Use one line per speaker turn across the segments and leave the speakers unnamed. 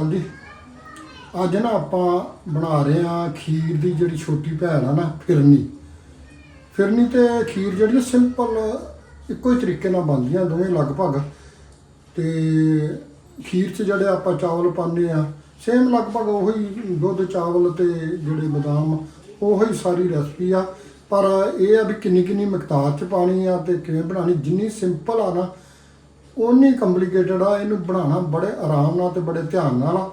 ਅਕਾਲ ਜੀ ਅੱਜ ਨਾ ਆਪਾਂ ਬਣਾ ਰਹੇ ਆ ਖੀਰ ਦੀ ਜਿਹੜੀ ਛੋਟੀ ਭੈਣ ਆ ਨਾ, ਫਿਰਨੀ। ਫਿਰਨੀ ਤੇ ਖੀਰ ਜਿਹੜੀ ਸਿੰਪਲ ਇੱਕੋ ਹੀ ਤਰੀਕੇ ਨਾਲ ਬਣਦੀਆਂ ਦੋਵੇਂ ਲਗਭਗ। ਤੇ ਖੀਰ 'ਚ ਜਿਹੜੇ ਆਪਾਂ ਚਾਵਲ ਪਾਉਂਦੇ ਆ ਸੇਮ ਲਗਭਗ ਉਹੀ ਦੁੱਧ, ਚਾਵਲ ਤੇ ਜਿਹੜੇ ਬਦਾਮ, ਉਹੀ ਸਾਰੀ ਰੈਸਪੀ ਆ। ਪਰ ਇਹ ਆ ਵੀ ਕਿੰਨੀ ਕਿੰਨੀ ਮਿਕਦਾਰ 'ਚ ਪਾਣੀ ਆ ਤੇ ਕਿਵੇਂ ਬਣਾਣੀ ਜਿੰਨੀ ਸਿੰਪਲ ਆ ਨਾ ਉਨੀ ਕੰਪਲਿਕੇਟਡ ਆ, ਇਹਨੂੰ ਬਣਾਉਣਾ ਬੜੇ ਆਰਾਮ ਨਾਲ ਤੇ ਬੜੇ ਧਿਆਨ ਨਾਲ। ਆ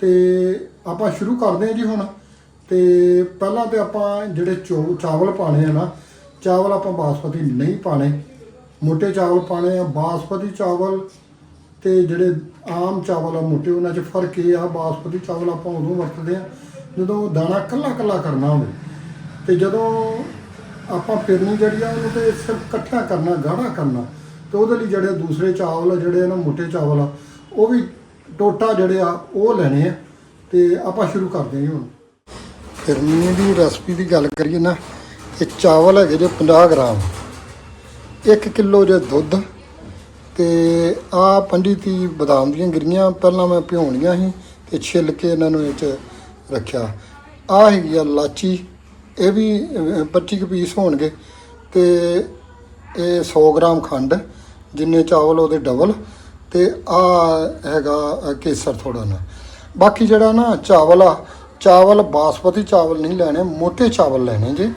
ਤੇ ਆਪਾਂ ਸ਼ੁਰੂ ਕਰਦੇ ਹਾਂ ਜੀ ਹੁਣ। ਤੇ ਪਹਿਲਾਂ ਤੇ ਆਪਾਂ ਜਿਹੜੇ ਚਾਵਲ ਪਾਣੇ ਆ ਨਾ, ਚਾਵਲ ਆਪਾਂ ਬਾਸਪਤੀ ਨਹੀਂ ਪਾਣੇ ਮੋٹے ਚਾਵਲ ਪਾਣੇ ਆ ਬਾਸਪਤੀ ਚਾਵਲ ਤੇ ਜਿਹੜੇ ਆਮ ਚਾਵਲ ਆ ਮੋٹے ਉਹਨਾਂ 'ਚ ਫ਼ਰਕ ਇਹ ਆ ਬਾਸਪਤੀ ਚਾਵਲ ਆਪਾਂ ਉਦੋਂ ਵਰਤਦੇ ਆ ਜਦੋਂ ਦਾਣਾ ਕੱਲਾ ਕੱਲਾ ਕਰਨਾ ਹੋਵੇ। ਤੇ ਜਦੋਂ ਆਪਾਂ ਫਿਰਨੀ ਜਿਹੜੀ ਆ, ਉਹਨੂੰ ਤੇ ਸਿਰਫ ਇਕੱਠਾ ਕਰਨਾ, ਗਾੜਾ ਕਰਨਾ। ਤੇ ਉਹਦੇ ਲਈ ਜਿਹੜੇ ਦੂਸਰੇ ਚਾਵਲ ਆ ਜਿਹੜੇ ਨਾ ਮੋٹے ਚਾਵਲ ਆ ਉਹ ਵੀ ਟੋਟਾ ਜਿਹੜੇ ਆ ਉਹ ਲੈਣੇ ਆ ਤੇ ਆਪਾਂ ਸ਼ੁਰੂ ਕਰਦੇ ਹਾਂ ਹੁਣ। ਫਿਰਨੀ ਦੀ ਰੈਸਪੀ ਦੀ ਗੱਲ ਕਰੀਏ ਨਾ ਇਹ ਚਾਵਲ ਹੈਗੇ ਜੇ 50 ਗ੍ਰਾਮ 1 ਕਿਲੋ ਜੇ ਦੁੱਧ ਤੇ ਆ ਪੰਡੀ ਤੀ ਬਦਾਮ ਦੀਆਂ ਗਿਰੀਆਂ ਪਹਿਲਾਂ ਮੈਂ ਭਿਉਣੀਆਂ ਸੀ ਤੇ ਛਿੱਲ ਕੇ ਇਹਨਾਂ ਨੂੰ ਇਹ ਚ ਰੱਖਿਆ। ਆ ਹੈਗੀ ਆ ਲਾਚੀ ਇਹ ਵੀ ਅਹ, 25 ਕੁ ਪੀਸ ਹੋਣਗੇ ਤੇ ਇਹ 100 ਗ੍ਰਾਮ ਖੰਡ ਜਿੰਨੇ ਚਾਵਲ ਉਹਦੇ ਡਬਲ ਤੇ ਆ ਹੈਗਾ ਕੇਸਰ ਥੋੜਾ ਨਾ ਬਾਕੀ ਜਿਹੜਾ ਨਾ ਚਾਵਲ ਆ, ਚਾਵਲ ਬਾਸਮਤੀ ਚਾਵਲ ਨਹੀਂ ਲੈਣੇ ਮੋٹے ਚਾਵਲ ਲੈਣੇ ਜੇ।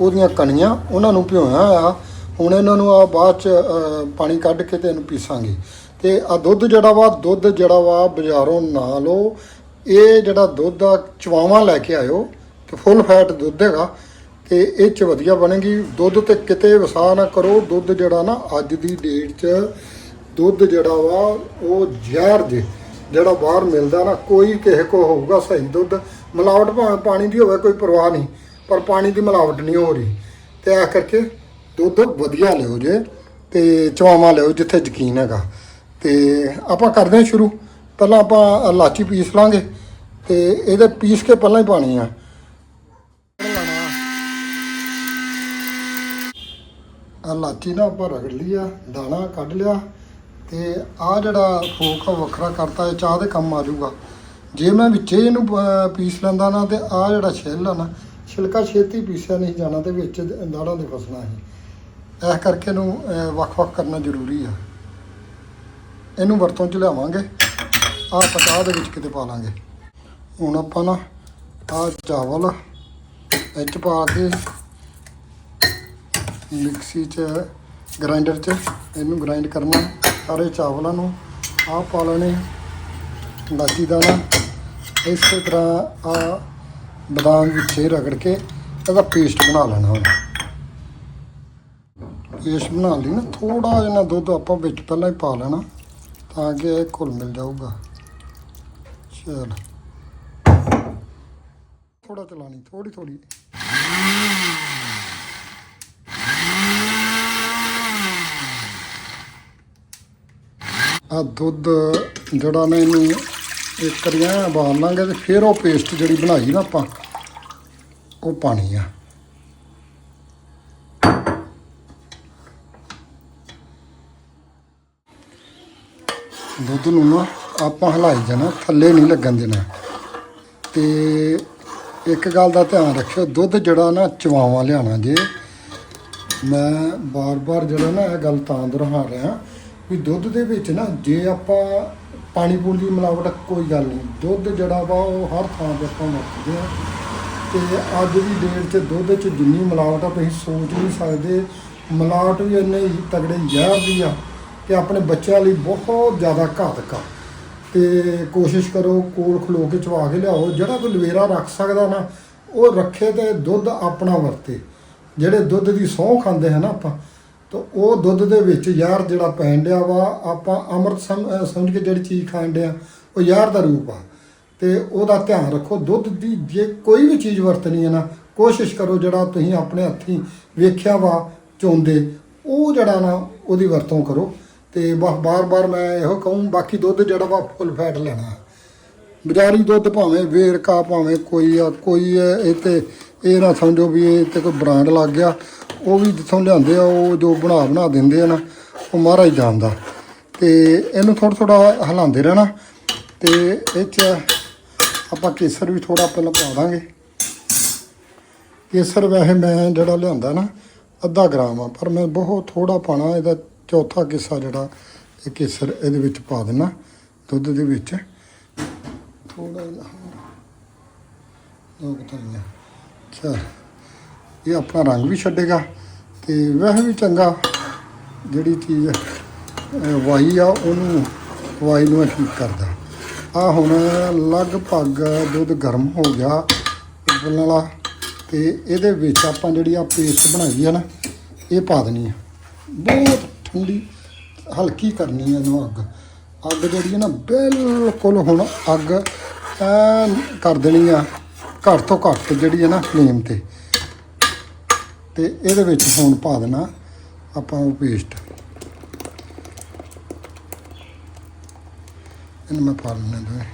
ਉਹਦੀਆਂ ਕਣੀਆਂ, ਉਹਨਾਂ ਨੂੰ ਭਿਓਇਆ ਆ ਹੁਣ ਇਹਨਾਂ ਨੂੰ ਆ ਬਾਅਦ ਚ ਪਾਣੀ ਕੱਢ ਕੇ ਤੇ ਇਹਨੂੰ ਪੀਸਾਂਗੇ। ਤੇ ਆ ਦੁੱਧ ਜਿਹੜਾ ਵਾ, ਦੁੱਧ ਜਿਹੜਾ ਵਾ ਬਾਜ਼ਾਰੋਂ ਨਾ ਲਓ ਇਹ ਜਿਹੜਾ ਦੁੱਧ ਆ, ਚਵਾਵਾਂ ਲੈ ਕੇ ਆਇਓ। ਤੇ ਫੁੱਲ ਫੈਟ ਦੁੱਧ ਹੈਗਾ। ਤੇ ਇਹ ਚ ਵਧੀਆ ਬਣੇਗੀ। ਦੁੱਧ ਤੇ ਕਿਤੇ ਵਸਾ ਨਾ ਕਰੋ। ਦੁੱਧ ਜਿਹੜਾ ਨਾ ਅੱਜ ਦੀ ਡੇਟ 'ਚ ਦੁੱਧ ਜਿਹੜਾ ਵਾ, ਉਹ ਜ਼ਹਿਰ ਜੇ, ਜਿਹੜਾ ਬਾਹਰ ਮਿਲਦਾ ਨਾ, ਕੋਈ ਕਿਸੇ ਕੋ ਹੋਊਗਾ ਸਹੀ ਦੁੱਧ। ਮਿਲਾਵਟ ਭਾਵੇਂ ਪਾਣੀ ਦੀ ਹੋਵੇ ਕੋਈ ਪਰਵਾਹ ਨਹੀਂ, ਪਰ ਪਾਣੀ ਦੀ ਮਿਲਾਵਟ ਨਹੀਂ ਹੋ ਰਹੀ। ਤੇ ਆ ਕਰਕੇ ਦੁੱਧ ਵਧੀਆ ਲਿਓ ਜੇ ਤੇ ਚਵਾਵਾਂ ਲਿਓ ਜਿੱਥੇ ਯਕੀਨ ਹੈਗਾ। ਤੇ ਆਪਾਂ ਕਰਦੇ ਹਾਂ ਸ਼ੁਰੂ। ਪਹਿਲਾਂ ਆਪਾਂ ਇਲਾਚੀ ਪੀਸ ਲਾਂਗੇ ਤੇ ਇਹਦੇ ਪੀਸ ਕੇ ਪਹਿਲਾਂ ਹੀ ਪਾਣੀ ਆ। ਆ ਲਾਚੀ ਨਾ ਆਪਾਂ ਰਗੜ ਲਈ ਆ, ਦਾਣਾ ਕੱਢ ਲਿਆ ਤੇ ਆ ਜਿਹੜਾ ਫੋਕ ਆ ਵੱਖਰਾ ਕਰਤਾ, ਇਹ ਚਾਹ ਦੇ ਕੰਮ ਆ ਜਾਊਗਾ। ਜੇ ਮੈਂ ਵਿੱਚੇ ਇਹਨੂੰ ਪੀਸ ਲੈਂਦਾ ਨਾ ਤੇ ਆ ਜਿਹੜਾ ਛਿੱਲ ਆ ਨਾ, ਛਿਲਕਾ ਛੇਤੀ ਪੀਸਿਆ ਨਹੀਂ ਜਾਣਾ ਤੇ ਵਿੱਚ ਦਾਣਾ ਦੇ ਫਸਣਾ ਸੀ। ਇਸ ਕਰਕੇ ਇਹਨੂੰ ਵੱਖ-ਵੱਖ ਕਰਨਾ ਜ਼ਰੂਰੀ ਆ। ਇਹਨੂੰ ਵਰਤੋਂ ਚ ਲਿਆਵਾਂਗੇ। ਆ ਪਚਾਹ ਦੇ ਵਿੱਚ ਕਿਤੇ ਪਾ ਲਾਂਗੇ। ਹੁਣ ਆਪਾਂ ਨਾ ਆ ਚਾਵਲ ਵਿੱਚ ਪਾ ਕੇ ਮਿਕਸੀ 'ਚ ਗ੍ਰਾਈਂਡਰ 'ਚ, ਇਹਨੂੰ ਗ੍ਰਾਈਂਡ ਕਰਨਾ, ਸਾਰੇ ਚਾਵਲਾਂ ਨੂੰ ਆਹ ਪਾ ਲੈਣੇ ਲਾਚੀ ਦਾਣਾ, ਇਸੇ ਤਰ੍ਹਾਂ ਆ ਬਦਾਮ ਵਿੱਚੇ ਰਗੜ ਕੇ ਇਹਦਾ ਪੇਸਟ ਬਣਾ ਲੈਣਾ ਹੁਣ। ਪੇਸਟ ਬਣਾ ਲਈ ਨਾ ਥੋੜਾ ਜਿਹਾ ਦੁੱਧ ਆਪਾਂ ਵਿੱਚ ਪਹਿਲਾਂ ਹੀ ਪਾ ਲੈਣਾ, ਤਾਂ ਕਿ ਇਹ ਘੁਲ ਮਿਲ ਜਾਊਗਾ। ਚਲ। ਥੋੜਾ ਚਲਾਣੀ ਥੋੜੀ ਥੋੜੀ ਆ ਦੁੱਧ ਜਿਹੜਾ ਨਾ ਇਹਨੂੰ ਇੱਕ ਕਰੀਆਂ ਬਾਲ ਲਾਂਗੇ ਤੇ ਫਿਰ ਉਹ ਪੇਸਟ ਜਿਹੜੀ ਬਣਾਈ ਨਾ ਆਪਾਂ, ਉਹ ਪਾਣੀ ਆ। ਦੁੱਧ ਨੂੰ ਨਾ ਆਪਾਂ ਹਲਾਈ ਜਾਣਾ, ਥੱਲੇ ਨਹੀਂ ਲੱਗਣ ਦੇਣਾ। ਤੇ ਇੱਕ ਗੱਲ ਦਾ ਧਿਆਨ ਰੱਖਿਓ, ਦੁੱਧ ਜਿਹੜਾ ਨਾ ਚਵਾਵਾਂ ਲਿਆਣਾ ਜੇ, ਮੈਂ ਬਾਰ-ਬਾਰ ਜਿਹੜਾ ਨਾ ਇਹ ਗੱਲ ਤਾਂ ਦੁਹਰਾ ਰਿਹਾ। ਵੀ ਦੁੱਧ ਦੇ ਵਿੱਚ ਨਾ, ਜੇ ਆਪਾਂ ਪਾਣੀ ਪੂਣੀ ਦੀ ਮਿਲਾਵਟ, ਕੋਈ ਗੱਲ ਨਹੀਂ। ਦੁੱਧ ਜਿਹੜਾ ਵਾ, ਉਹ ਹਰ ਥਾਂ ਤੇ ਆਪਾਂ ਵਰਤਦੇ ਆ ਤੇ ਅੱਜ ਦੀ ਡੇਟ 'ਚ ਦੁੱਧ 'ਚ ਜਿੰਨੀ ਮਿਲਾਵਟ ਆ, ਤੁਸੀਂ ਸੋਚ ਨਹੀਂ ਸਕਦੇ। ਮਿਲਾਵਟ ਵੀ ਇੰਨੇ ਹੀ ਤਗੜੇ ਜ਼ਹਿਰ ਦੀ ਆ ਕਿ ਆਪਣੇ ਬੱਚਿਆਂ ਲਈ ਬਹੁਤ ਜ਼ਿਆਦਾ ਘਾਤਕ ਆ। ਤੇ ਕੋਸ਼ਿਸ਼ ਕਰੋ, ਕੋਲ ਖਲੋ ਕੇ ਚਵਾ ਕੇ ਲਿਆਓ। ਜਿਹੜਾ ਕੋਈ ਲਵੇਰਾ ਰੱਖ ਸਕਦਾ ਨਾ, ਉਹ ਰੱਖੇ ਤੇ ਦੁੱਧ ਆਪਣਾ ਵਰਤੇ। ਜਿਹੜੇ ਦੁੱਧ ਦੀ ਸਹੁੰ ਖਾਂਦੇ ਹਨ ਆਪਾਂ ਤਾਂ ਉਹ ਦੁੱਧ ਦੇ ਵਿੱਚ ਯਾਰ ਜਿਹੜਾ ਪੈਣ ਡਿਆ ਵਾ, ਆਪਾਂ ਅੰਮ੍ਰਿਤ ਸਮ- ਸਮਝ ਕੇ ਜਿਹੜੀ ਚੀਜ਼ ਖਾਣ ਡਿਆ, ਉਹ ਯਾਰ ਦਾ ਰੂਪ ਆ। ਤੇ ਉਹਦਾ ਧਿਆਨ ਰੱਖੋ, ਦੁੱਧ ਦੀ ਜੇ ਕੋਈ ਵੀ ਚੀਜ਼ ਵਰਤਣੀ ਹੈ ਨਾ, ਕੋਸ਼ਿਸ਼ ਕਰੋ ਜਿਹੜਾ ਤੁਸੀਂ ਆਪਣੇ ਹੱਥੀਂ ਵੇਖਿਆ ਵਾ, ਚੋਂਦੇ, ਉਹ ਜਿਹੜਾ ਨਾ ਉਹਦੀ ਵਰਤੋਂ ਕਰੋ। ਤੇ ਬਸ ਬਾਰ-ਬਾਰ ਮੈਂ ਇਹੋ ਕਹੂੰ, ਬਾਕੀ ਦੁੱਧ ਜਿਹੜਾ ਵਾ, ਫੁੱਲ ਫੈਟ ਲੈਣਾ। ਬਜ਼ਾਰੀ ਦੁੱਧ ਭਾਵੇਂ ਵੇਰਕਾ, ਭਾਵੇਂ ਕੋਈ ਆ, ਕੋਈ ਇਹ ਤੇ ਇਹ ਨਾ ਸਮਝੋ ਵੀ ਇਹ ਤੇ ਕੋਈ ਬ੍ਰਾਂਡ ਲੱਗ ਗਿਆ, ਉਹ ਵੀ ਜਿੱਥੋਂ ਲਿਆਂਦੇ ਆ, ਉਹ ਜੋ ਬਣਾ ਬਣਾ ਦਿੰਦੇ ਆ ਨਾ, ਉਹ ਮਹਾਰਾਜ ਜਾਣਦਾ। ਤੇ ਇਹਨੂੰ ਥੋੜਾ ਥੋੜਾ ਹਿਲਾਉਂਦੇ ਰਹਿਣਾ। ਤੇ ਇਹ 'ਚ ਆਪਾਂ ਕੇਸਰ ਵੀ ਥੋੜਾ ਪਹਿਲਾਂ ਪਾ ਦਾਂਗੇ। ਕੇਸਰ ਵੈਸੇ ਮੈਂ ਜਿਹੜਾ ਲਿਆਂਦਾ ਨਾ, ਅੱਧਾ ਗ੍ਰਾਮ ਆ, ਪਰ ਮੈਂ ਬਹੁਤ ਥੋੜਾ ਪਾਣਾ, ਇਹਦਾ ਚੌਥਾ ਕਿੱਸਾ ਜਿਹੜਾ, ਇਹ ਕੇਸਰ ਇਹਦੇ ਵਿੱਚ ਪਾ ਦੇਣਾ ਦੁੱਧ ਦੇ ਵਿੱਚ। ਥੋੜਾ ਜਿਹਾ ਲੋਕ ਤਾਂ ਅੱਛਾ ਇਹ ਆਪਣਾ ਰੰਗ ਵੀ ਛੱਡੇਗਾ ਤੇ ਵੈਸੇ ਵੀ ਚੰਗਾ ਜਿਹੜੀ ਚੀਜ਼ ਅਹ, ਵਾਈ ਆ ਉਹਨੂੰ ਵਾਈ ਨੂੰ ਠੀਕ ਕਰਦਾ। ਆ ਹੁਣ ਲਗਭਗ ਦੁੱਧ ਗਰਮ ਹੋ ਗਿਆ ਉਬਲਣ ਵਾਲਾ ਤੇ ਇਹਦੇ ਵਿੱਚ ਆਪਾਂ ਜਿਹੜੀ ਆ ਪੇਸਟ ਬਣਾਈ ਆ ਨਾ ਇਹ ਪਾ ਦੇਣੀ ਆ। ਬਹੁਤ ਠੰਡੀ ਹਲਕੀ ਕਰਨੀ ਆ ਇਹਨੂੰ ਅੱਗ। ਅੱਗ ਜਿਹੜੀ ਆ ਨਾ ਬਿਲਕੁਲ ਹੁਣ ਅੱਗ ਐਨ ਕਰ ਦੇਣੀ ਆ। ਘੱਟ ਤੋਂ ਘੱਟ ਜਿਹੜੀ ਹੈ ਨਾ ਫਲੇਮ ਤੇ। ਤੇ ਇਹਦੇ ਵਿੱਚ ਹੁਣ ਪਾ ਦੇਣਾ ਆਪਾਂ ਉਹ ਪੇਸਟ ਇਹਨੂੰ ਮੈਂ ਪਾ ਲੈਣਾ ਦੋਵੇਂ।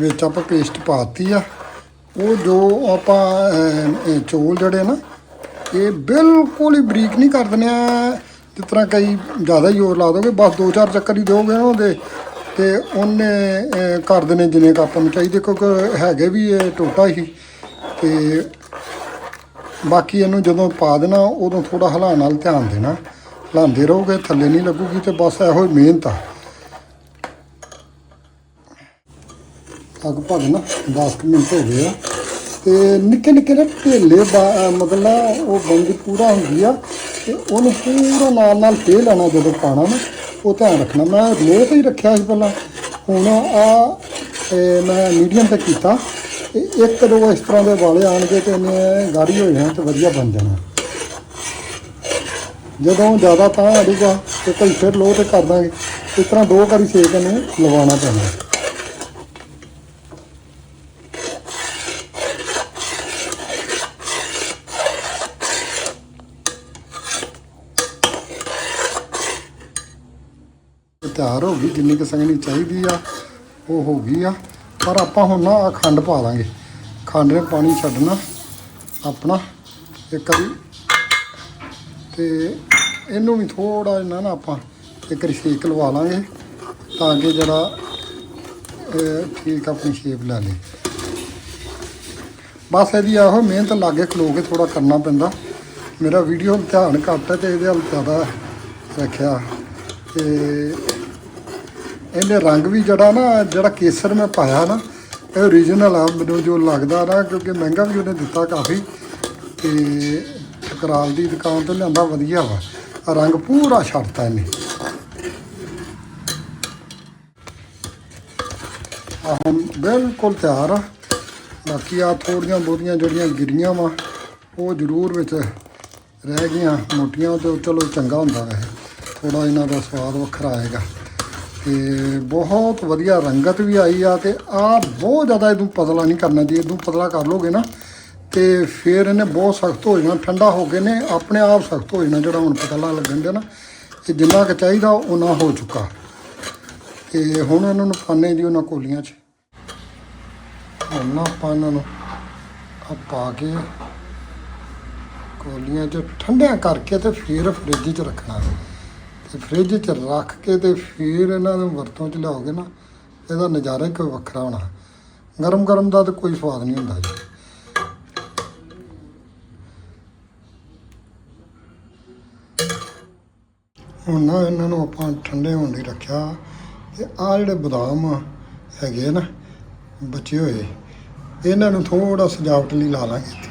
ਵਿੱਚ ਆਪਾਂ ਪੇਸਟ ਪਾਤੀ ਆ। ਉਹ ਜੋ ਆਪਾਂ ਅਹ, ਚੌਲ ਜਿਹੜੇ ਨਾ ਇਹ ਬਿਲਕੁਲ ਹੀ ਬਰੀਕ ਨਹੀਂ ਕਰ ਦਿੰਦੇ ਆ। ਜਿਸ ਤਰ੍ਹਾਂ ਕਈ ਜ਼ਿਆਦਾ ਹੀ ਜ਼ੋਰ ਲਾ ਦੋਗੇ ਬਸ ਦੋ ਚਾਰ ਚੱਕਰ ਹੀ ਦਿਓਗੇ ਨਾ ਉਹਦੇ। ਤੇ ਉਹਨੇ ਕਰ ਦੇਣੇ ਜਿੰਨੇ ਕੁ ਆਪਾਂ ਨੂੰ ਚਾਹੀਦੇ, ਕਿਉਂਕਿ ਹੈਗੇ ਵੀ ਇਹ ਟੋਟਾ ਹੀ। ਤੇ ਬਾਕੀ ਇਹਨੂੰ ਜਦੋਂ ਪਾ ਦੇਣਾ, ਉਦੋਂ ਥੋੜਾ ਹਿਲਾਉਣ ਨਾਲ ਧਿਆਨ ਦੇਣਾ। ਹਿਲਾਉਂਦੇ ਰਹੋਗੇ, ਥੱਲੇ ਨਹੀਂ ਲੱਗੂਗੀ ਤੇ ਬਸ ਇਹੋ ਹੀ ਮਿਹਨਤ ਆ। ਲਗਭਗ ਨਾ 10 ਮਿੰਟ ਹੋ ਗਏ ਆ। ਤੇ ਨਿੱਕੇ ਨਿੱਕੇ ਨਾ ਢੇਲੇ ਮਤਲਬ ਉਹ ਬੰਦ ਪੂਰਾ ਹੁੰਦੀ ਆ, ਤੇ ਉਹਨੂੰ ਪੂਰਾ ਨਾਲ ਨਾਲ ਫੇਰ ਲੈਣਾ ਜਦੋਂ ਪਾਣਾ ਨਾ। ਉਹ ਧਿਆਨ ਰੱਖਣਾ। ਮੈਂ ਲੋਅ ਤੇ ਹੀ ਰੱਖਿਆ ਸੀ ਪਹਿਲਾਂ। ਹੁਣ ਆ ਮੈਂ ਮੀਡੀਅਮ ਤੇ ਕੀਤਾ। ਇੱਕ ਦੋ ਇਸ ਤਰ੍ਹਾਂ ਦੇ ਵਾਲੇ ਆਣਗੇ ਤੇ ਇਹਨੇ ਗਾੜੀ ਹੋ ਜਾਣਾ ਤੇ ਵਧੀਆ ਬਣ ਜਾਣਾ। ਜਦੋਂ ਜ਼ਿਆਦਾ ਤਾਂ ਅੜੂਗਾ ਤੇ ਕਈ ਫਿਰ ਲੋਅ ਤੇ ਕਰ ਦਾਂਗੇ। ਇਸ ਤਰ੍ਹਾਂ ਦੋ ਵਾਰੀ ਸੇਕ ਇਹਨੂੰ ਲਵਾਉਣਾ ਪੈਣਾ। ਤਿਆਰ ਹੋ ਗਈ, ਜਿੰਨੀ ਕੁ ਸੰਗਣੀ ਚਾਹੀਦੀ ਆ, ਉਹ ਹੋ ਗਈ ਆ। ਪਰ ਆਪਾਂ ਹੁਣ ਨਾ ਆਹ ਖੰਡ ਪਾ ਦਾਂਗੇ ਖੰਡ ਨੇ ਪਾਣੀ ਛੱਡਣਾ ਆਪਣਾ, ਇੱਕ ਵਾਰੀ। ਤੇ ਇਹਨੂੰ ਵੀ ਥੋੜਾ ਜਿਹਾ ਨਾ ਆਪਾਂ ਇੱਕ ਵਾਰੀ ਸ਼ੇਕ ਲਵਾ ਲਾਂਗੇ, ਤਾਂ ਕਿ ਜਿਹੜਾ ਠੀਕ ਆਪਣੀ ਸ਼ੇਪ ਲੈ ਲੇ ਬਸ ਇਹਦੀ ਆਹੋ ਮਿਹਨਤ ਲਾਗੇ ਖਲੋ ਕੇ ਥੋੜਾ ਕਰਨਾ ਪੈਂਦਾ। ਮੇਰਾ ਵੀਡੀਓ ਧਿਆਨ ਘੱਟ ਹੈ ਤੇ ਇਹਦੇ ਵੱਲ ਜ਼ਿਆਦਾ ਰੱਖਿਆ। ਤੇ ਇਹਨੇ ਰੰਗ ਵੀ ਜਿਹੜਾ ਨਾ, ਜਿਹੜਾ ਕੇਸਰ ਮੈਂ ਪਾਇਆ ਨਾ, ਇਹ ਓਰੀਜਨਲ ਆ, ਮੈਨੂੰ ਜੋ ਲੱਗਦਾ ਨਾ, ਕਿਉਂਕਿ ਮਹਿੰਗਾ ਵੀ ਉਹਨੇ ਦਿੱਤਾ ਕਾਫੀ, ਤੇ ਟਕਰਾਲ ਦੀ ਦੁਕਾਨ ਤੋਂ ਲਿਆਂਦਾ ਵਧੀਆ ਵਾ। ਰੰਗ ਪੂਰਾ ਛੱਡਤਾ ਇਹਨੇ। ਆ ਹੁਣ ਬਿਲਕੁਲ ਤਿਆਰ ਆ। ਬਾਕੀ ਆ ਥੋੜੀਆਂ ਬਹੁਤੀਆਂ ਜਿਹੜੀਆਂ ਗਿਰੀਆਂ ਵਾ, ਉਹ ਜ਼ਰੂਰ ਵਿੱਚ ਰਹਿ ਗਈਆਂ, ਮੋਟੀਆਂ ਤੇ ਚਲੋ ਚੰਗਾ ਹੁੰਦਾ ਵੈਸੇ। ਥੋੜਾ ਇਹਨਾਂ ਦਾ ਸਵਾਦ ਵੱਖਰਾ ਆਏਗਾ। ਤੇ ਬਹੁਤ ਵਧੀਆ ਰੰਗਤ ਵੀ ਆਈ ਆ ਤੇ ਆ ਬਹੁਤ ਜ਼ਿਆਦਾ ਇਹਨੂੰ ਪਤਲਾ ਨਹੀਂ ਕਰਨਾ ਜੇ, ਇਹਨੂੰ ਪਤਲਾ ਕਰ ਲੋਗੇ ਨਾ ਤੇ ਫਿਰ ਇਹਨੇ ਬਹੁਤ ਸਖਤ ਹੋ ਜਾਣਾ, ਠੰਡਾ ਹੋ ਕੇ ਨੇ ਆਪਣੇ ਆਪ ਸਖਤ ਹੋ ਜਾਣਾ ਜਿਹੜਾ ਹੁਣ ਪਤਲਾ ਲੱਗਣ ਦੇ ਨਾ ਇਹ ਜਿੰਨਾ ਕੁ ਚਾਹੀਦਾ ਉਹਨਾਂ ਹੋ ਚੁੱਕਾ। ਤੇ ਹੁਣ ਇਹਨਾਂ ਨੂੰ ਪਾਣੇ ਦੀ ਉਹਨਾਂ ਕੋਲੀਆਂ 'ਚ। ਹੁਣ ਨਾ ਆਪਾਂ ਇਹਨਾਂ ਨੂੰ ਆ ਪਾ ਕੇ ਕੋਲੀਆਂ 'ਚ ਠੰਡਿਆਂ ਕਰਕੇ ਤੇ ਫਿਰ ਫਰਿੱਜ 'ਚ ਰੱਖਣਾ। ਫ੍ਰਿਜ 'ਚ ਰੱਖ ਕੇ ਤੇ ਫਿਰ ਇਹਨਾਂ ਨੂੰ ਵਰਤੋਂ 'ਚ ਲਿਆਓਗੇ ਨਾ, ਇਹਦਾ ਨਜ਼ਾਰਾ ਹੀ ਕੋਈ ਵੱਖਰਾ ਹੋਣਾ। ਗਰਮ ਗਰਮ ਦਾ ਤਾਂ ਕੋਈ ਸਵਾਦ ਨਹੀਂ ਹੁੰਦਾ ਜੀ। ਹੁਣ ਨਾ ਇਹਨਾਂ ਨੂੰ ਆਪਾਂ ਠੰਡੇ ਹੋਣ ਲਈ ਰੱਖਿਆ, ਤੇ ਆ ਜਿਹੜੇ ਬਦਾਮ ਹੈਗੇ ਨਾ, ਬਚੇ ਹੋਏ, ਇਹਨਾਂ ਨੂੰ ਥੋੜਾ ਸਜਾਵਟ ਲਈ ਲਾ ਲਾਂਗੇ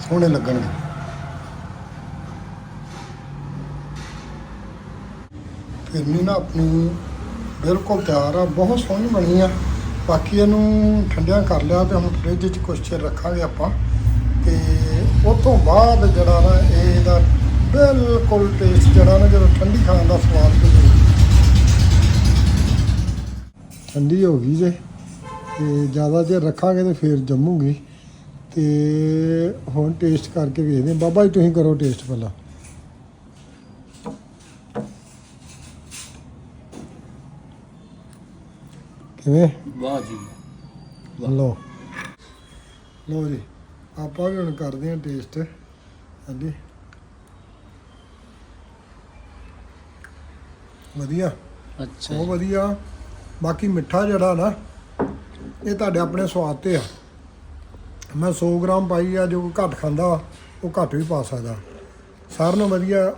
ਸੋਹਣੇ ਲੱਗਣਗੇ। ਫਿਰ ਨਹੀਂ ਨਾ ਆਪਣੀ ਬਿਲਕੁਲ ਤਿਆਰ ਆ, ਬਹੁਤ ਸੋਹਣੀ ਬਣੀ ਆ। ਬਾਕੀ ਇਹਨੂੰ ਠੰਡਿਆਂ ਕਰ ਲਿਆ ਤੇ ਹੁਣ ਫ੍ਰਿਜ 'ਚ ਕੁਛ ਚਿਰ ਰੱਖਾਂਗੇ ਆਪਾਂ। ਤੇ ਉਸ ਤੋਂ ਬਾਅਦ ਜਿਹੜਾ ਨਾ ਇਹਦਾ ਬਿਲਕੁਲ ਟੇਸਟ ਜਿਹੜਾ ਨਾ ਜਦੋਂ ਠੰਡੀ ਖਾਣ ਦਾ ਸਵਾਦ ਮਿਲੇ ਠੰਡੀ ਹੋ ਗਈ ਜੇ। ਤੇ ਜ਼ਿਆਦਾ ਚਿਰ ਰੱਖਾਂਗੇ ਤੇ ਫਿਰ ਜੰਮੂਗੀ। ਤੇ ਹੁਣ ਟੇਸਟ ਕਰਕੇ ਵੇਖਦੇ ਬਾਬਾ ਜੀ, ਤੁਸੀਂ ਕਰੋ ਟੇਸਟ ਪਹਿਲਾਂ। ਕਿਵੇਂ
ਵਾਹ ਜੀ।
ਲਓ। ਲਓ ਜੀ ਆਪਾਂ ਵੀ ਹੁਣ ਕਰਦੇ ਹਾਂ ਟੇਸਟ ਹਾਂਜੀ। ਵਧੀਆ।
ਅੱਛਾ
ਬਹੁਤ ਵਧੀਆ। ਬਾਕੀ ਮਿੱਠਾ ਜਿਹੜਾ ਨਾ ਇਹ ਤੁਹਾਡੇ ਆਪਣੇ ਸਵਾਦ ਤੇ ਆ। ਮੈਂ 100 ਗ੍ਰਾਮ ਪਾਈ ਆ ਜੋ ਘੱਟ ਖਾਂਦਾ ਉਹ ਘੱਟ ਵੀ ਪਾ ਸਕਦਾ। ਸਾਰਿਆਂ ਨਾਲੋਂ ਵਧੀਆ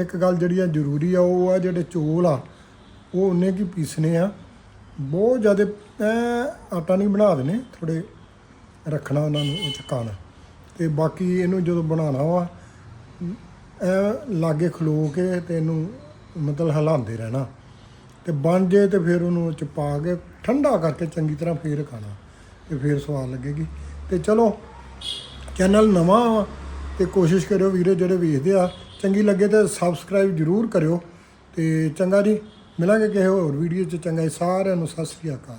ਇੱਕ ਗੱਲ ਜਿਹੜੀ ਆ ਜ਼ਰੂਰੀ ਆ ਉਹ ਆ ਜਿਹੜੇ ਚੋਲ ਆ ਉਹ ਉਹਨੇ ਕੀ ਪੀਸਨੇ ਆ। ਬਹੁਤ ਜ਼ਿਆਦਾ, ਐਂ ਆਟਾ ਨਹੀਂ ਬਣਾ ਦੇਣੇ ਥੋੜੇ ਰੱਖਣਾ ਉਹਨਾਂ ਨੂੰ, ਉਹ ਚਕਾਣਾ ਤੇ ਬਾਕੀ ਇਹਨੂੰ ਜਦੋਂ ਬਣਾਉਣਾ ਵਾ, ਐ ਲਾਗੇ ਖਲੋ ਕੇ ਤੇ ਇਹਨੂੰ ਮਤਲਬ ਹਿਲਾਉਂਦੇ ਰਹਿਣਾ। ਤੇ ਬਣ ਜੇ ਤੇ ਫਿਰ ਉਹਨੂੰ ਉਹ ਚ ਪਾ ਕੇ ਠੰਡਾ ਕਰਕੇ ਚੰਗੀ ਤਰ੍ਹਾਂ ਫੇਰ ਖਾਣਾ, ਤੇ ਫੇਰ ਸਵਾਦ ਲੱਗੇਗੀ। ਤੇ ਚਲੋ, ਚੈਨਲ ਨਵਾਂ ਵਾ, ਤੇ ਕੋਸ਼ਿਸ਼ ਕਰਿਓ ਵੀਰੇ ਜਿਹੜੇ ਵੇਖਦੇ ਆ, ਚੰਗੀ ਲੱਗੇ ਤੇ ਸਬਸਕ੍ਰਾਈਬ ਜਰੂਰ ਕਰਿਓ। ਤੇ ਚੰਗਾ ਜੀ। ਮਿਲਾਂਗੇ ਕਿਸੇ ਹੋਰ ਵੀਡੀਓ 'ਚ। ਚੰਗਾ ਜੀ ਸਾਰਿਆਂ ਨੂੰ ਸਤਿ ਸ੍ਰੀ ਅਕਾਲ।